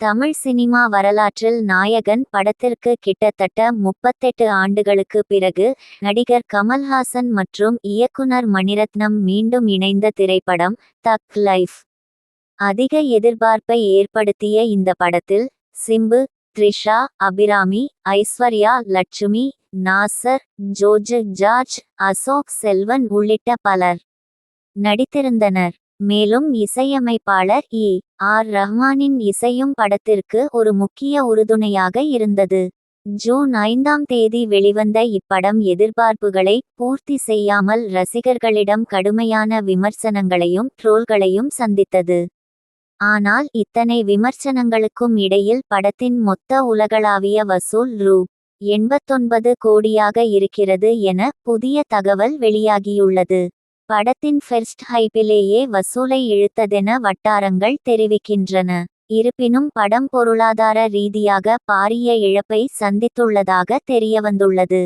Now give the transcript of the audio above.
Tamil cinema வரலாற்றில் நாயகன் படத்திற்கு கிட்டத்தட்ட முப்பத்தெட்டு ஆண்டுகளுக்கு பிறகு நடிகர் கமல்ஹாசன் மற்றும் இயக்குனர் மணிரத்னம் மீண்டும் இணைந்த திரைப்படம் தக் லைஃப். அதிக எதிர்பார்ப்பை ஏற்படுத்திய இந்த படத்தில் சிம்பு த்ரிஷா அபிராமி ஐஸ்வர்யா லட்சுமி நாசர் ஜோஜு ஜார்ஜ் அசோக் செல்வன் உள்ளிட்ட பலர் நடித்திருந்தனர். மேலும் இசையமைப்பாளர் இ. ஆர். ரஹ்மானின் இசையும் படத்திற்கு ஒரு முக்கிய உறுதுணையாக இருந்தது. ஜூன் ஐந்தாம் தேதி வெளிவந்த இப்படம் எதிர்பார்ப்புகளை பூர்த்தி செய்யாமல் ரசிகர்களிடம் கடுமையான விமர்சனங்களையும் ட்ரோல்களையும் சந்தித்தது. ஆனால் இத்தனை விமர்சனங்களுக்கும் இடையில் படத்தின் மொத்த உலகளாவிய வசூல் ரூ. எண்பத்தொன்பது கோடியாக இருக்கிறது என புதிய தகவல் வெளியாகியுள்ளது. படத்தின் ஃபெர்ஸ்ட் ஹைப்பிலேயே வசூலை இழுத்ததென வட்டாரங்கள் தெரிவிக்கின்றன. இருப்பினும் படம் பொருளாதார ரீதியாக பாரிய இழப்பை சந்தித்துள்ளதாக தெரியவந்துள்ளது.